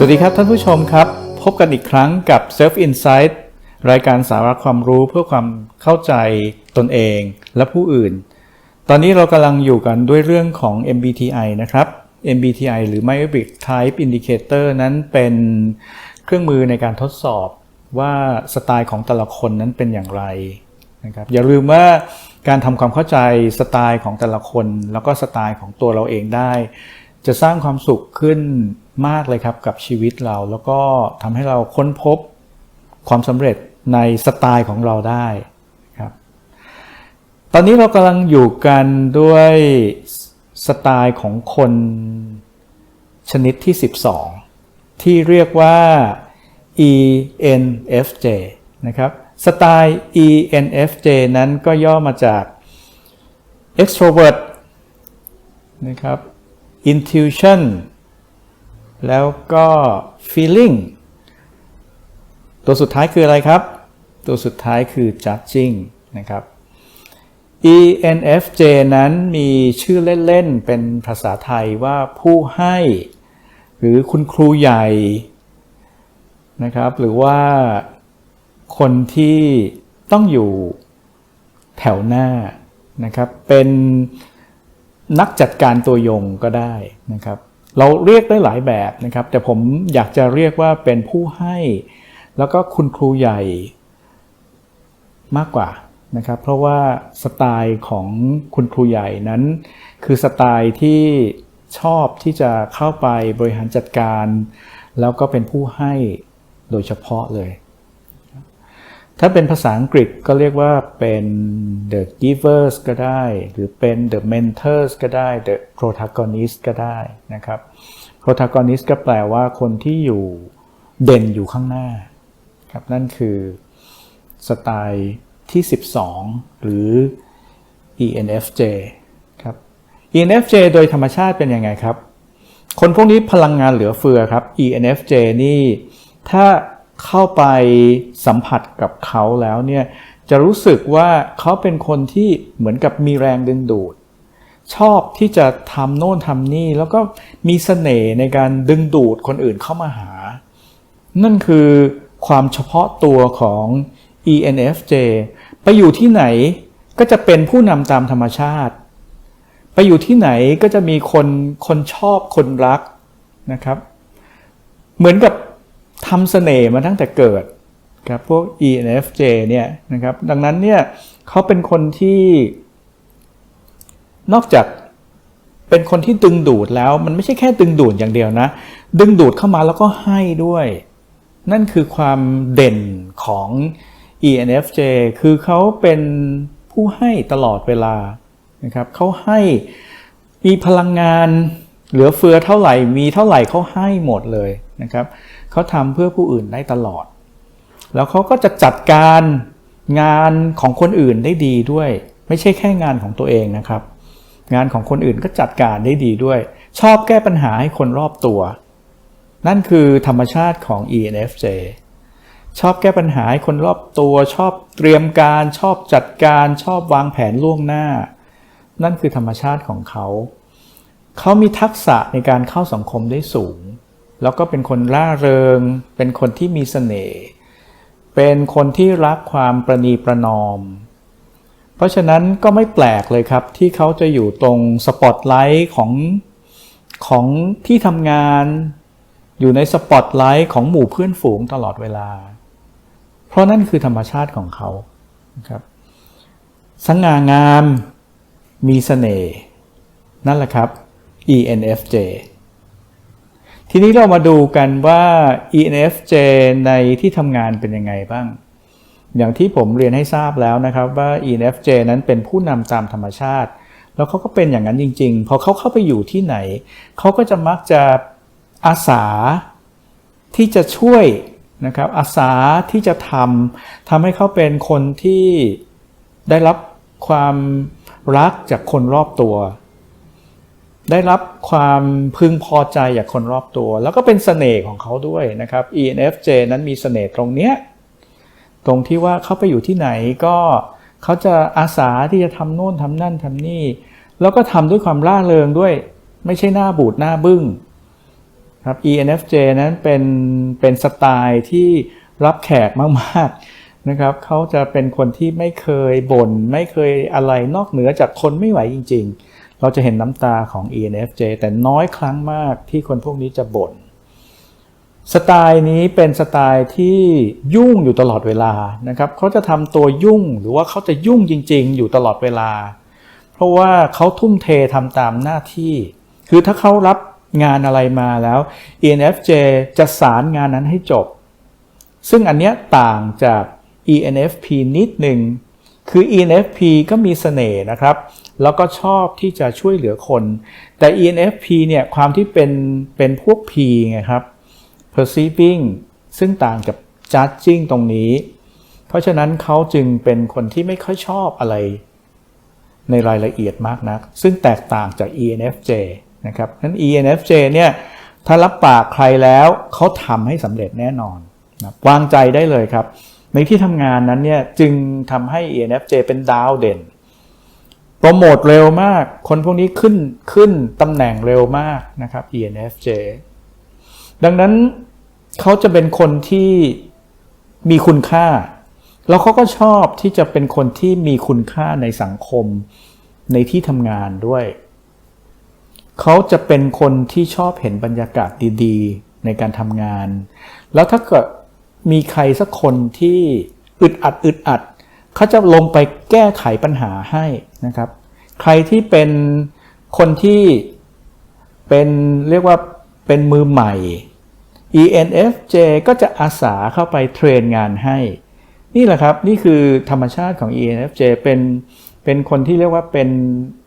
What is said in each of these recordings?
สวัสดีครับท่านผู้ชมครับ พบกันอีกครั้งกับ Self Insight รายการสาระความรู้เพื่อความเข้าใจตนเองและผู้อื่น ตอนนี้เรากำลังอยู่กันด้วยเรื่องของ MBTI นะครับ MBTI หรือ Myopic Type Indicator นั้นเป็นเครื่องมือในการทดสอบว่าสไตล์ของแต่ละคนนั้นเป็นอย่างไรนะครับอย่าลืมว่าการทำความเข้าใจสไตล์ของแต่ละคน แล้วก็สไตล์ของตัวเราเองได้ จะสร้างความสุขขึ้น มากเลยครับกับชีวิตเรา แล้วก็ทำให้เราค้นพบความสำเร็จในสไตล์ของเราได้ครับ ตอนนี้เรากำลังอยู่กันด้วยสไตล์ของคนชนิดที่ 12 ที่เรียกว่า ENFJ นะครับสไตล์ ENFJ นั้นก็ย่อมาจาก extrovert นะครับ intuition แล้วก็ feeling ตัวสุดท้ายคืออะไรครับ ตัวสุดท้ายคือ judging นะครับ ENFJ นั้นมีชื่อเล่น ๆ เป็นภาษาไทยว่าผู้ให้ หรือคุณครูใหญ่นะครับหรือว่าคนที่ต้องอยู่แถวหน้านะครับ เป็นนักจัดการตัวยงก็ได้นะครับ เราเรียกได้หลายแบบนะครับ แต่ผมอยากจะเรียกว่าเป็นผู้ให้ แล้วก็คุณครูใหญ่มากกว่านะครับ เพราะว่าสไตล์ของคุณครูใหญ่นั้น คือสไตล์ที่ชอบที่จะเข้าไปบริหารจัดการ แล้วก็เป็นผู้ให้โดยเฉพาะเลย ถ้าเป็นภาษาอังกฤษก็เรียกว่าเป็น the givers ก็ได้ หรือเป็น the mentors ก็ได้ the protagonist ก็ได้นะครับ protagonist ก็แปลว่าคนที่อยู่เด่นอยู่ข้างหน้าครับนั่นคือสไตล์ที่ 12 หรือ ENFJ ครับ ENFJ โดยธรรมชาติเป็นยังไงครับ คนพวกนี้พลังงานเหลือเฟือครับ ENFJ นี่ถ้า เข้าไปสัมผัสกับเขาแล้วเนี่ยจะรู้สึกว่าเขาเป็นคนที่เหมือนกับมีแรงดึงดูด ชอบที่จะทำโน่นทำนี่แล้วก็มีเสน่ห์ในการดึงดูดคนอื่นเข้ามาหา นั่นคือความเฉพาะตัวของ ENFJ ไปอยู่ที่ไหนก็จะเป็นผู้นำตามธรรมชาติ ไปอยู่ที่ไหนก็จะมีคนคนชอบคนรักนะครับ เหมือนกับ ทำเสน่ห์มาตั้งแต่เกิดครับพวก ENFJ เนี่ยนะครับดังนั้นเนี่ยเขาเป็นคนที่นอกจากเป็นคนที่ดึงดูดแล้วมันไม่ใช่แค่ดึงดูดอย่างเดียวนะ ดึงดูดเข้ามาแล้วก็ให้ด้วย นั่นคือความเด่นของ ENFJ คือเขาเป็นผู้ให้ตลอดเวลานะครับเขาให้มีพลังงาน เหลือเฟือเท่าไหร่มีเท่าไหร่เขาให้หมดเลยนะครับเขาทำเพื่อผู้อื่นได้ตลอด แล้วเขาก็จะจัดการงานของคนอื่นได้ดีด้วย ไม่ใช่แค่งานของตัวเองนะครับ งานของคนอื่นก็จัดการได้ดีด้วย ชอบแก้ปัญหาให้คนรอบตัว นั่นคือธรรมชาติของ ENFJ ชอบแก้ปัญหาให้คนรอบตัว ชอบเตรียมการ ชอบจัดการ ชอบวางแผนล่วงหน้า นั่นคือธรรมชาติของเขา เขามีทักษะในการเข้าสังคมได้สูง แล้วก็เป็นคนล่าเริง เป็นคนที่มีเสน่ห์เป็นคนที่รักความประนีประนอม เพราะฉะนั้นก็ไม่แปลกเลยครับ ที่เขาจะอยู่ตรงสปอตไลท์ของของที่ทำงาน อยู่ในสปอตไลท์ของหมู่เพื่อนฝูงตลอดเวลา เพราะนั่นคือธรรมชาติของเขาครับสง่างาม มีเสน่ห์นั่นแหละครับ ENFJ ทีนี้เรามาดูกันว่า ENFJ ในที่ทำงานเป็นยังไงบ้าง อย่างที่ผมเรียนให้ทราบแล้วนะครับว่า ENFJ นั้นเป็นผู้นำตามธรรมชาติ แล้วเขาก็เป็นอย่างนั้นจริง ๆ พอเขาเข้าไปอยู่ที่ไหน เขาก็จะมักจะอาสาที่จะช่วยนะครับอาสาที่จะทำทำให้เขาเป็นคนที่ได้รับความรักจากคนรอบตัว ได้รับความพึงพอใจจากคนรอบตัว แล้วก็เป็นเสน่ห์ของเขาด้วยนะครับ ENFJ นั้นมีเสน่ห์ตรงเนี้ยตรงที่ว่าเขาไปอยู่ที่ไหนก็เขาจะอาสาที่จะทำโน่นทำนั่นทำนี่ แล้วก็ทำด้วยความร่าเริงด้วย ไม่ใช่หน้าบูดหน้าบึ้งครับ ENFJ นั้นเป็นเป็นสไตล์ที่รับแขกมากๆนะครับเขาจะเป็นคนที่ไม่เคยบน่นไม่เคยอะไรนอกเหนือจากทนไม่ไหวจริง เราจะเห็นน้ำตาของ ENFJ แต่น้อยครั้งมากที่คนพวกนี้จะบน่นสไตล์นี้เป็นสไตล์ที่ยุ่งอยู่ตลอดเวลานะครับเขาจะทำตัวยุ่งหรือว่าเขาจะยุ่งจริง ๆ อยู่ตลอดเวลา เพราะว่าเขาทุ่มเททำตามหน้าที่ คือถ้าเขารับงานอะไรมาแล้ว ENFJ จะสารงานนั้นให้จบ ซึ่งอันเนี้ยต่างจาก ENFP นิดหนึ่งคือ ENFP ก็มีเสน่ห์นะครับ แล้วก็ชอบที่จะช่วยเหลือคน แต่ ENFP เนี่ยความที่เป็นเป็นพวก P ไงครับ perceiving ซึ่งต่างกับ judging ตรงนี้ เพราะฉะนั้นเขาจึงเป็นคนที่ไม่ค่อยชอบอะไร ในรายละเอียดมากนัก ซึ่งแตกต่างจาก ENFJ นะครับนั้น ENFJ เนี่ยถ้ารับปากใครแล้วเขาทำให้สำเร็จแน่นอนนะวางใจได้เลยครับ ในที่ทำงานนั้นเนี่ยจึงทำให้ ENFJ เป็นดาวเด่น โปรโมทเร็วมาก คนพวกนี้ขึ้นขึ้นตำแหน่งเร็วมากนะครับ ENFJ ดังนั้นเขาจะเป็นคนที่มีคุณค่า แล้วเขาก็ชอบที่จะเป็นคนที่มีคุณค่าในสังคมในที่ทำงานด้วย เขาจะเป็นคนที่ชอบเห็นบรรยากาศดีๆ ในการทำงาน แล้วถ้าเกิดมีใครสักคนที่อึดอัดอึดอัด เขาจะลงไปแก้ไขปัญหาให้ นะครับ ใครที่เป็นคนที่เป็นเรียกว่าเป็นมือใหม่ ENFJ ก็จะอาสาเข้าไปเทรนงานให้ นี่แหละครับ นี่คือธรรมชาติของ ENFJ เป็นเป็นคนที่เรียกว่าเป็น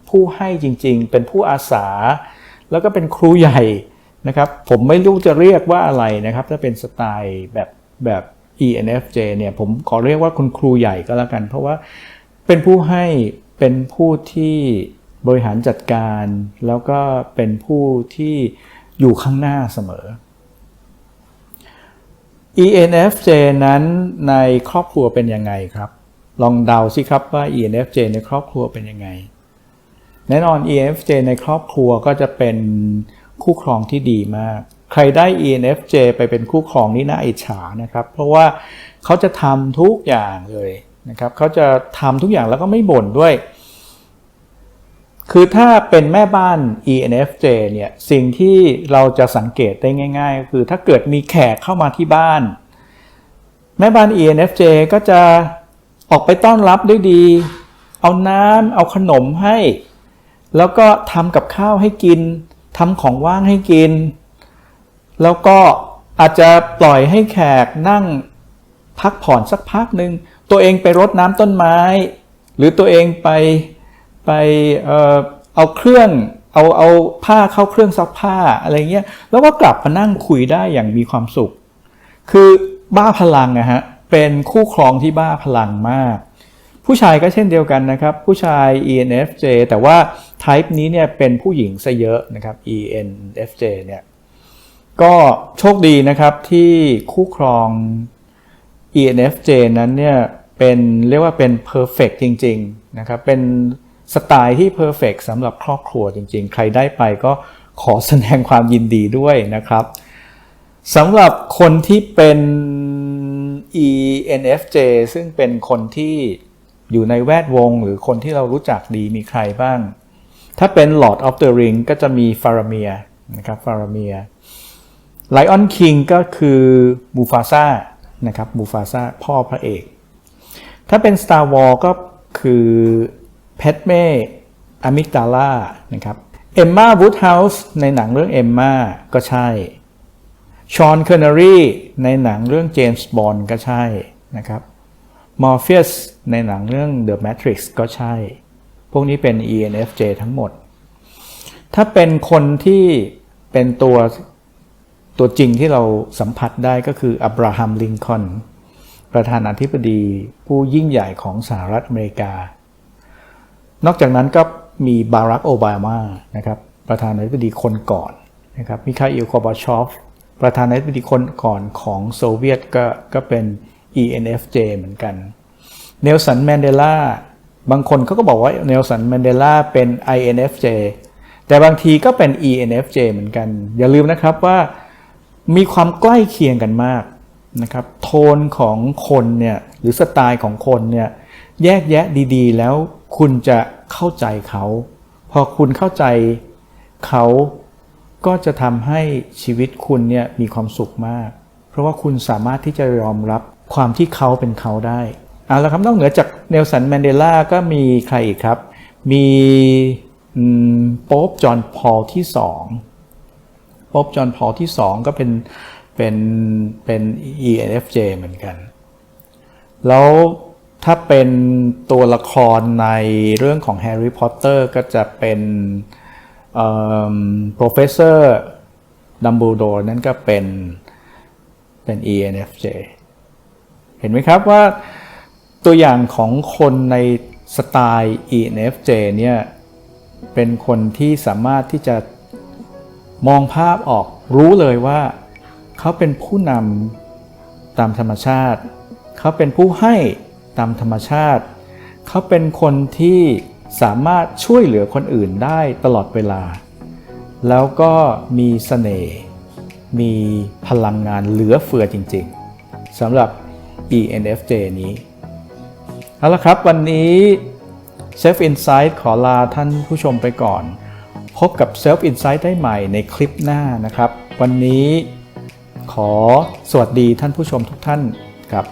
ผู้ให้จริงๆ เป็นผู้อาสา แล้วก็เป็นครูใหญ่นะครับ ผมไม่รู้จะเรียกว่าอะไรนะครับ ถ้าเป็นสไตล์แบบแบบ ENFJ เนี่ย ผมขอเรียกว่าคุณครูใหญ่ก็แล้วกัน เพราะว่าเป็นผู้ให้ เป็นผู้ที่บริหารจัดการ แล้วก็เป็นผู้ที่อยู่ข้างหน้าเสมอ ENFJ นั้นในครอบครัวเป็นยังไงครับ ลองเดาสิครับว่า ENFJ ในครอบครัวเป็นยังไง แน่นอน ENFJ ในครอบครัวก็จะเป็นคู่ครองที่ดีมาก ใครได้ ENFJ ไปเป็นคู่ครองนี่น่าอิจฉานะครับ เพราะว่าเขาจะทำทุกอย่างเลย นะครับเขาจะทำทุกอย่างแล้วก็ไม่บ่นด้วย คือถ้าเป็นแม่บ้าน ENFJ เนี่ยสิ่งที่เราจะสังเกตได้ง่ายๆก็คือถ้าเกิดมีแขกเข้ามาที่บ้าน แม่บ้าน ENFJ ก็จะออกไปต้อนรับด้วยดี เอาน้ำเอาขนมให้ แล้วก็ทำกับข้าวให้กินทำของว่างให้กิน แล้วก็อาจจะปล่อยให้แขกนั่งพักผ่อนสักพักหนึ่ง ตัวเองไปรดน้ำต้นไม้ หรือตัวเองไปไปเออเอาเครื่องเอาเอาผ้าเข้าเครื่องซักผ้าอะไรเงี้ยแล้วก็กลับมานั่งคุยได้อย่างมีความสุข คือบ้าพลังนะฮะเป็นคู่ครองที่บ้าพลังมาก ผู้ชายก็เช่นเดียวกันนะครับ ผู้ชาย ENFJ แต่ว่า type นี้เนี่ยเป็นผู้หญิงซะเยอะนะครับ ENFJ เนี่ยก็โชคดีนะครับที่คู่ครอง ENFJ นั้นเนี่ย เป็นเรียกว่าเป็น perfect จริงๆนะครับเป็นสไตล์ที่ perfect สำหรับครอบครัวจริง ๆ ใครได้ไปก็ขอแสดงความยินดีด้วยนะครับสำหรับคนที่เป็น ENFJ ซึ่งเป็นคนที่อยู่ในแวดวงหรือคนที่เรารู้จักดีมีใครบ้าง ถ้าเป็น Lord of the Ring ก็จะมีฟาราเมียนะครับฟาราเมีย Lion King ก็คือบูฟาซ่านะครับบูฟาซ่าพ่อพระเอก ถ้าเป็น Star Wars ก็คือเพดเม่อมิกดาล่านะครับเอมมาวูดเฮาส์ในหนังเรื่องเอมมาก็ใช่ชอนเคอร์เนอรีในหนังเรื่องเจมส์บอนด์ก็ใช่นะครับมอร์ฟิสในหนังเรื่อง The Matrix ก็ใช่ พวกนี้เป็น ENFJ ทั้งหมด ถ้าเป็นคนที่เป็นตัวตัวจริงที่เราสัมผัสได้ก็คืออับราฮัมลิงคอน ประธานาธิบดีผู้ยิ่งใหญ่ของสหรัฐอเมริกา นอกจากนั้นก็มีบารักโอบามานะครับประธานาธิบดีคนก่อนนะครับมิคาอิลคอบาชอฟประธานาธิบดีคนก่อนของโซเวียตก็ก็เป็น ENFJ เหมือนกันเนลสันแมนเดลาบางคนเขาก็บอกว่าเนลสันแมนเดลาเป็น INFJ แต่บางทีก็เป็น ENFJ เหมือนกัน อย่าลืมนะครับว่ามีความใกล้เคียงกันมาก นะครับโทนของคนเนี่ยหรือสไตล์ของคนเนี่ยแยกแยะดีๆ แล้วคุณจะเข้าใจเขา พอคุณเข้าใจเขาก็จะทำให้ชีวิตคุณเนี่ยมีความสุขมาก เพราะว่าคุณสามารถที่จะยอมรับความที่เขาเป็นเขาได้เอาละครับนอกเหนือจากเนลสันแมนเดลาก็มีใครอีกครับ มีโป๊ปจอห์นพอลที่สองโป๊ปจอห์นพอลที่2ก็เป็น เป็นเป็น ENFJ เหมือนกัน แล้วถ้าเป็นตัวละครในเรื่องของแฮร์รี่พอตเตอร์ก็จะเป็นเอ่อ professor Dumbledore นั่นก็เป็นเป็น ENFJ เห็นไหมครับว่าตัวอย่างของคนในสไตล์ ENFJ เนี่ยเป็นคนที่สามารถที่จะมองภาพออกรู้เลยว่า เขาเป็นผู้นำตามธรรมชาติ เขาเป็นผู้ให้ตามธรรมชาติ เขาเป็นคนที่สามารถช่วยเหลือคนอื่นได้ตลอดเวลา แล้วก็มีเสน่ห์มีพลังงานเหลือเฟือจริงๆสำหรับ ENFJ นี้ เอาละครับวันนี้ Self Insight ขอลาท่านผู้ชมไปก่อน พบกับ Self Insight ได้ใหม่ในคลิปหน้านะครับ วันนี้ ขอสวัสดีท่านผู้ชมทุกท่านครับ